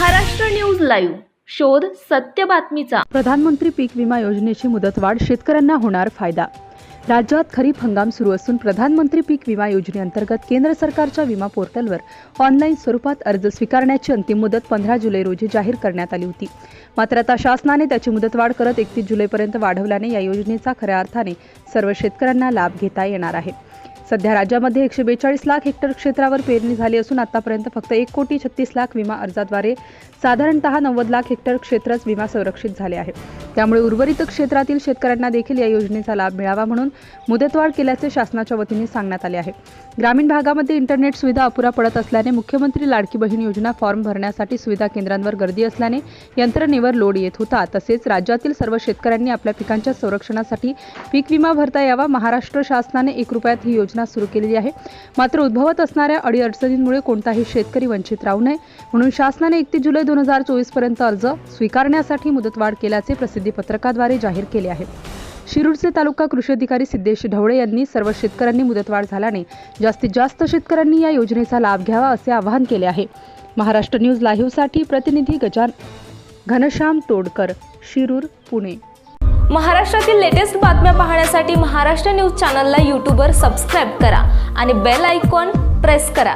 Maharashtra news live. शोध सत्य बातमीचा. प्रधानमंत्री पीक विमा योजनेची मुदतवाढ शेतकऱ्यांना होणार फायदा. राज्यात खरीप हंगाम सुरू असून प्रधानमंत्री पीक विमा योजनेअंतर्गत केंद्र सरकारच्या विमा पोर्टलवर ऑनलाईन स्वरूपात अर्ज स्वीकारण्याची अंतिम मुदत पंधरा जुलै रोजी जाहीर करण्यात आली होती. मात्र आता शासनाने त्याची मुदतवाढ करत एकतीस जुलैपर्यंत वाढवल्याने या योजनेचा खऱ्या अर्थाने सर्व शेतकऱ्यांना लाभ घेता येणार आहे. सध्या राज्यामध्ये एकशे बेचाळीस लाख हेक्टर क्षेत्रावर पेरणी झाली असून आतापर्यंत फक्त एक कोटी छत्तीस लाख विमा अर्जाद्वारे साधारणतः नव्वद लाख हेक्टर क्षेत्रच विमा संरक्षित झाले आहे त्यामुळे उर्वरित क्षेत्रातील शेतकऱ्यांना देखील या योजनेचा लाभ मिळावा म्हणून मुदतवाढ केल्याचे शासनाच्या वतीने सांगण्यात आले आहे. ग्रामीण भागामध्ये इंटरनेट सुविधा अपुरा पडत असल्याने मुख्यमंत्री लाडकी बहीण योजना फॉर्म भरण्यासाठी सुविधा केंद्रांवर गर्दी असल्याने यंत्रणेवर लोड येत होता. तसेच राज्यातील सर्व शेतकऱ्यांनी आपल्या पिकांच्या संरक्षणासाठी पीक विमा भरता यावा. महाराष्ट्र शासनाने एक रुपयात ही योजना सुरू केलेली आहे. मात्र उद्भवत असणाऱ्या अडीअडचणींमुळे कोणताही शेतकरी वंचित राहू नये. म्हणून शासनाने एकतीस जुलै दोन हजार चोवीसपर्यंत अर्ज स्वीकारण्यासाठी मुदतवाढ केल्याचे प्रसिद्ध प्रसिद्धी पत्रकाद्वारे जाहीर केले आहे शिरूरचे तालुका कृषी अधिकारी सिद्धेश ढवळे यांनी सर्व शेतकऱ्यांनी मुदतवाढ झाल्याने जास्तीत जास्त शेतकऱ्यांनी या योजनेचा लाभ घ्यावा असे आवाहन केले आहे. महाराष्ट्र न्यूज लाईव्हसाठी प्रतिनिधी गजान घनश्याम तोडकर शिरूर पुणे. महाराष्ट्रातील लेटेस्ट बातम्या पाहण्यासाठी महाराष्ट्र न्यूज चॅनलला यूट्यूबवर सबस्क्राईब करा आणि बेल आयकॉन प्रेस करा.